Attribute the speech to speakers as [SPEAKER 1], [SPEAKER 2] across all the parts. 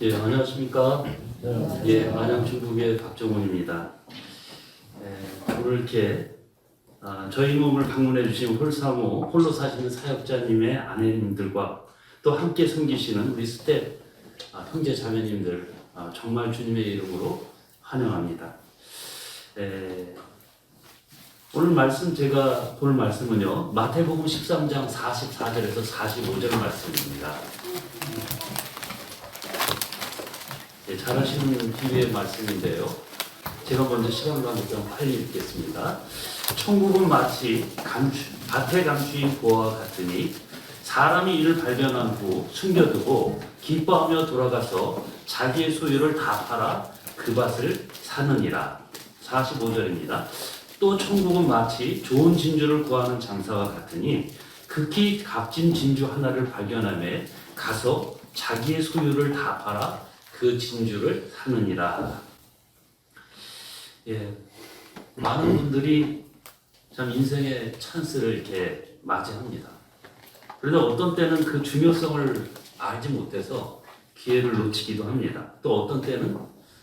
[SPEAKER 1] 예, 안녕하십니까. 예, 안양 중국의 박정훈입니다. 예, 오늘 이렇게 아, 저희 몸을 방문해 주신 홀사모 홀로 사시는 사역자님의 아내님들과 또 함께 섬기시는 우리 스텝 아, 형제 자매님들 아, 정말 주님의 이름으로 환영합니다. 예, 오늘 말씀 제가 볼 말씀은요 마태복음 13장 44절에서 45절 말씀입니다. 예, 잘 하시는 뒤의 말씀인데요. 제가 먼저 시간 관계상 빨리 읽겠습니다. 천국은 마치 감추, 밭에 감추인 보와 같으니 사람이 이를 발견한 후 숨겨두고 기뻐하며 돌아가서 자기의 소유를 다 팔아 그 밭을 사느니라. 45절입니다. 또 천국은 마치 좋은 진주를 구하는 장사와 같으니 극히 값진 진주 하나를 발견함에 가서 자기의 소유를 다 팔아 그 진주를 사느니라. 예, 많은 분들이 참 인생의 찬스를 이렇게 맞이합니다. 그런데 어떤 때는 그 중요성을 알지 못해서 기회를 놓치기도 합니다. 또 어떤 때는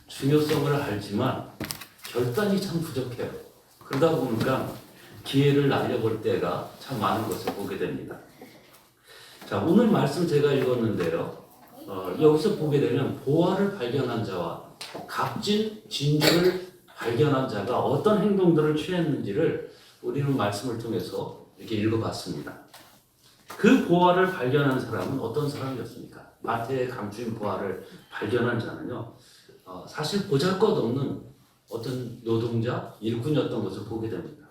[SPEAKER 1] 중요성을 알지만 결단이 참 부족해요. 그러다 보니까 기회를 날려볼 때가 참 많은 것을 보게 됩니다. 자, 오늘 말씀 제가 읽었는데요. 어, 여기서 보게 되면 보화를 발견한 자와 값진 진주를 발견한 자가 어떤 행동들을 취했는지를 우리는 말씀을 통해서 이렇게 읽어봤습니다. 그 보화를 발견한 사람은 어떤 사람이었습니까? 마태에 감추인 보화를 발견한 자는요, 어, 사실 보잘 것 없는 어떤 노동자, 일꾼이었던 것을 보게 됩니다.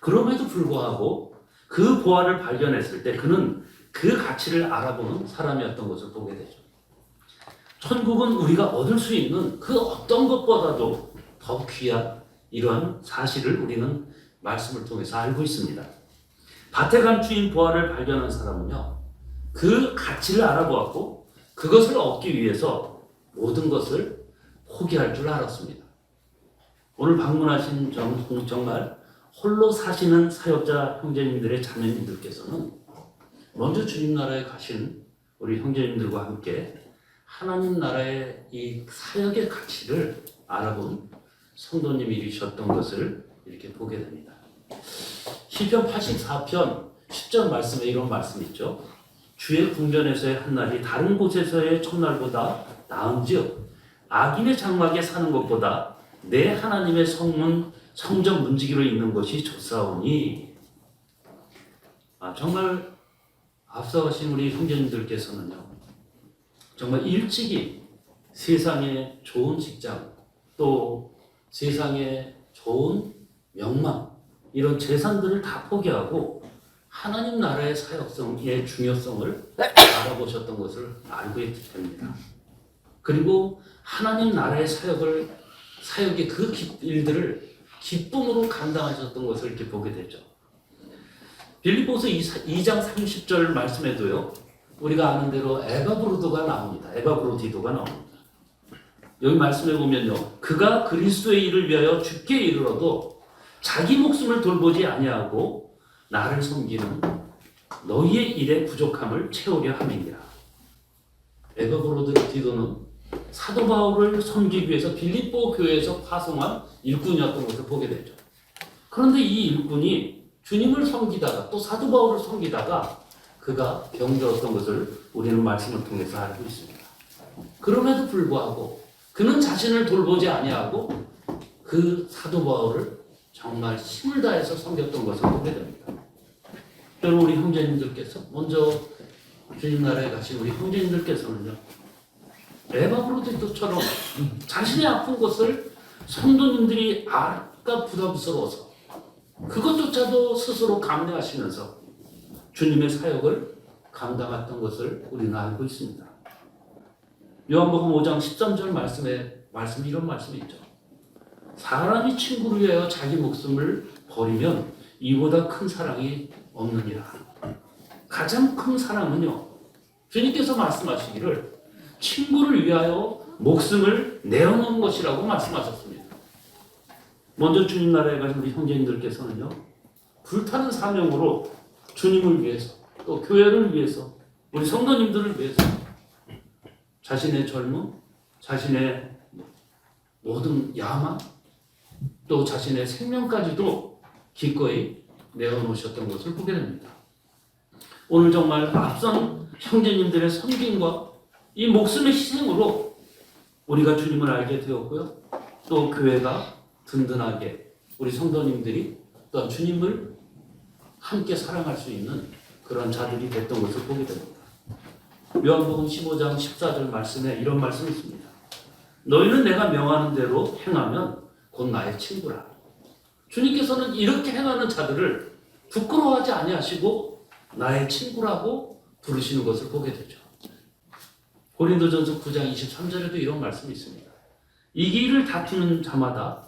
[SPEAKER 1] 그럼에도 불구하고 그 보화를 발견했을 때 그는 그 가치를 알아보는 사람이었던 것을 보게 되죠. 천국은 우리가 얻을 수 있는 그 어떤 것보다도 더 귀한 이러한 사실을 우리는 말씀을 통해서 알고 있습니다. 밭에 감추인 보화를 발견한 사람은요, 그 가치를 알아보았고, 그것을 얻기 위해서 모든 것을 포기할 줄 알았습니다. 오늘 방문하신 정, 정말 홀로 사시는 사역자 형제님들의 자매님들께서는 먼저 주님 나라에 가신 우리 형제님들과 함께 하나님 나라의 이 사역의 가치를 알아본 성도님이셨던 것을 이렇게 보게 됩니다. 시편 84편 10절 말씀에 이런 말씀 있죠. 주의 궁전에서의 한 날이 다른 곳에서의 첫날보다 나은즉 악인의 장막에 사는 것보다 내 하나님의 성문 성전 문지기로 있는 것이 좋사오니 아, 정말 앞서가신 우리 형제님들께서는요 정말 일찍이 세상에 좋은 직장 또 세상에 좋은 명망 이런 재산들을 다 포기하고 하나님 나라의 사역성의 중요성을 알아보셨던 것을 알고 됩니다. 그리고 하나님 나라의 사역을 사역의 그 기- 일들을 기쁨으로 감당하셨던 것을 이렇게 보게 되죠. 빌립보서 2장 30절 말씀에도요. 우리가 아는 대로 에바브로도가 나옵니다. 에바브로디도가 나옵니다. 여기 말씀해 보면요. 그가 그리스도의 일을 위하여 죽게 이르러도 자기 목숨을 돌보지 아니하고 나를 섬기는 너희의 일의 부족함을 채우려 함이니라. 에바브로디도는 사도 바울을 섬기기 위해서 빌립보 교회에서 파송한 일꾼이었던 것을 보게 되죠. 그런데 이 일꾼이 주님을 섬기다가 또 사도 바울을 섬기다가 그가 병들었던 것을 우리는 말씀을 통해서 알고 있습니다. 그럼에도 불구하고 그는 자신을 돌보지 아니하고 그 사도 바울을 정말 힘을 다해서 섬겼던 것을 보게 됩니다. 여러분 우리 형제님들께서 먼저 주님 나라에 가신 우리 형제님들께서는요 에바브로디토처럼 자신의 아픈 것을 성도님들이 알까 부담스러워서 그것조차도 스스로 감내하시면서 주님의 사역을 감당했던 것을 우리는 알고 있습니다. 요한복음 5장 13절 말씀에 말씀 이런 말씀이 있죠. 사람이 친구를 위하여 자기 목숨을 버리면 이보다 큰 사랑이 없느니라. 가장 큰 사랑은요. 주님께서 말씀하시기를 친구를 위하여 목숨을 내어놓은 것이라고 말씀하셨습니다. 먼저 주님 나라에 가신 우리 형제님들께서는요, 불타는 사명으로 주님을 위해서, 또 교회를 위해서, 우리 성도님들을 위해서 자신의 젊음, 자신의 모든 야망, 또 자신의 생명까지도 기꺼이 내어놓으셨던 것을 보게 됩니다. 오늘 정말 앞선 형제님들의 섬김과 이 목숨의 희생으로 우리가 주님을 알게 되었고요. 또 교회가 든든하게 우리 성도님들이 또 주님을 함께 사랑할 수 있는 그런 자들이 됐던 것을 보게 됩니다. 요한복음 15장 14절 말씀에 이런 말씀이 있습니다. 너희는 내가 명하는 대로 행하면 곧 나의 친구라. 주님께서는 이렇게 행하는 자들을 부끄러워하지 아니하시고 나의 친구라고 부르시는 것을 보게 되죠. 고린도전서 9장 23절에도 이런 말씀이 있습니다. 이 길을 다투는 자마다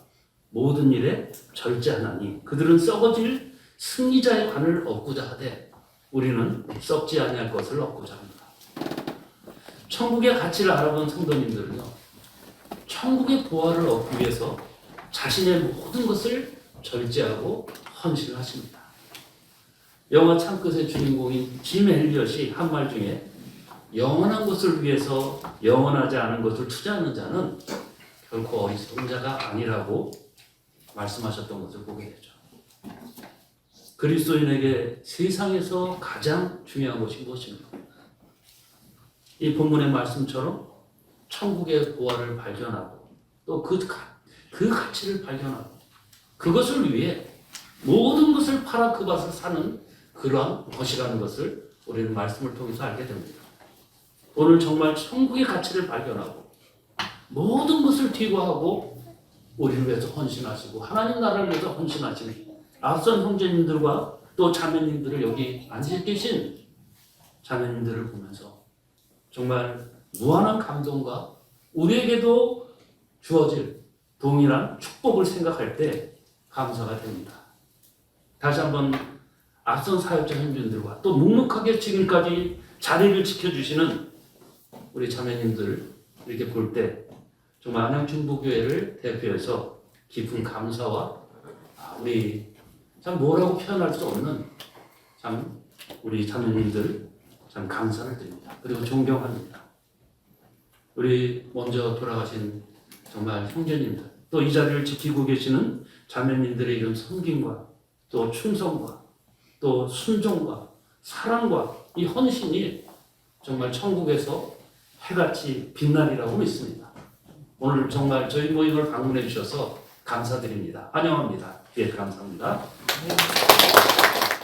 [SPEAKER 1] 모든 일에 절제하나니 그들은 썩어질 승리자의 관을 얻고자 하되 우리는 썩지 아니할 것을 얻고자 합니다. 천국의 가치를 알아본 성도님들은요. 천국의 보화를 얻기 위해서 자신의 모든 것을 절제하고 헌신하십니다. 영화 창끝의 주인공인 짐 헬리엇이 한 말 중에 영원한 것을 위해서 영원하지 않은 것을 투자하는 자는 결코 어리석은 자가 아니라고 말씀하셨던 것을 보게 되죠. 그리스도인에게 세상에서 가장 중요한 것이 무엇입니까? 이 본문의 말씀처럼 천국의 보화를 발견하고 또그 그 가치를 발견하고 그것을 위해 모든 것을 팔아 그 밭을 사는 그러한 것이라는 것을 우리는 말씀을 통해서 알게 됩니다. 오늘 정말 천국의 가치를 발견하고 모든 것을 뒤로하고 우리를 위해서 헌신하시고 하나님 나라를 위해서 헌신하시는 앞선 형제님들과 또 자매님들을 여기 앉아 계신 자매님들을 보면서 정말 무한한 감동과 우리에게도 주어질 동일한 축복을 생각할 때 감사가 됩니다. 다시 한번 앞선 사역자 형제님들과 또 묵묵하게 지금까지 자리를 지켜주시는 우리 자매님들 이렇게 볼 때 정말 안양 중부교회를 대표해서 깊은 감사와 아, 우리 참 뭐라고 표현할 수 없는 참 우리 자매님들 참 감사를 드립니다. 그리고 존경합니다. 우리 먼저 돌아가신 정말 형제님들 또 이 자리를 지키고 계시는 자매님들의 이런 섬김과 또 충성과 또 순종과 사랑과 이 헌신이 정말 천국에서 해같이 빛나리라고 믿습니다. 오늘 정말 저희 모임을 방문해 주셔서 감사드립니다. 환영합니다. 예, 감사합니다.